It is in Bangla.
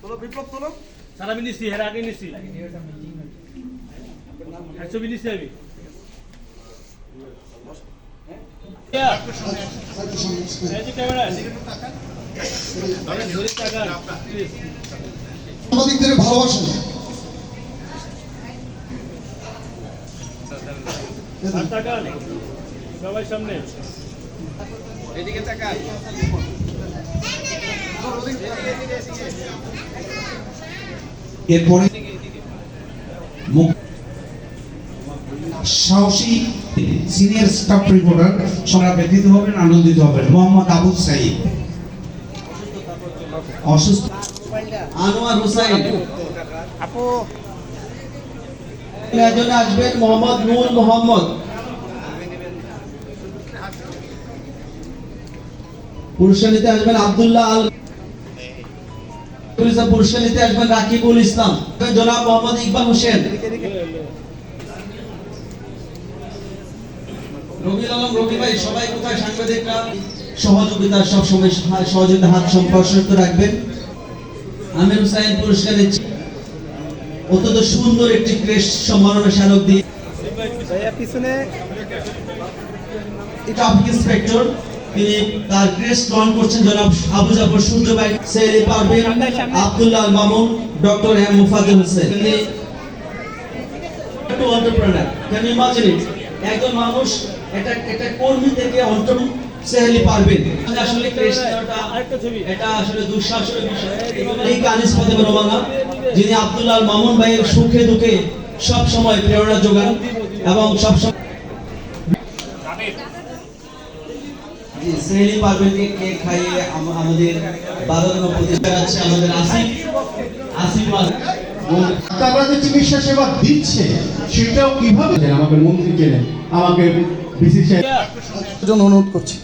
তোলো বিপ্লব আমি নিচ্ছি আগে নিচ্ছি হ্যাঁ নিচ্ছি আমি। সবাই সামনে। এদিকে তাকান। এরপরে সাহসী সিনিয়র স্টাফ রিপোর্টার সরা ব্যথিত হবেন আনন্দিত হবেন মোহাম্মদ আবু সাইদ। অসুস্থ। আনোয়ার হোসাইন। আপু। একজন আসবেন মোহাম্মদ নূর মোহাম্মদ। পুরস্কারিতে আসবেন আব্দুল্লাহ আল পুরস্কারিতে আসবেন রাকিবুল ইসলাম। জনাব মোহাম্মদ ইকবাল হোসেন। রবিউল আলম রবি ভাই সবাই কোথায়? সাংবাদিকরা সহযোগিতা সবসময় সহযোগিতা হাত সম্প্রসারিত রাখবেন। আমির হুসাইন পুরস্কার দিচ্ছি। অত্যন্ত সুন্দর একটি ক্রেস্ট সম্মাননা স্মারক দিয়ে ট্রাফিক ইন্সপেক্টর তিনি তার ক্রেস্ট গ্রহণ করছেন জনাব আবু জাফর সূর্য ভাই। Seli Parvin Abdullah Mamun, doctor M Mufazzal Hossain. তিনি entrepreneur. Can you imagine একজন মানুষ এটা একটা কর্মী থেকে অন্টম সেহেলি পারবেন। মানে আসলে ছবি এটা আসলে দুঃসাহসের বিষয়। এই কানিস ফাতেমা রোমানা, যিনি আব্দুল্লাহ মামুন ভাইয়ের সুখে দুঃখে সব সময় প্রেরণা যোগান এবং সব সময় সেহেলি পারভেনকে কেক খাইয়ে আম- আমাদের বারোতম প্রতিষ্ঠা আছে আমাদের আসিফ আসিফ মাস- তারা যে চিকিৎসা সেবা দিচ্ছে সেটাও কীভাবে আমাকে মন্ত্রী কেনে আমাকে বিসিসিআই অনুরোধ করছি।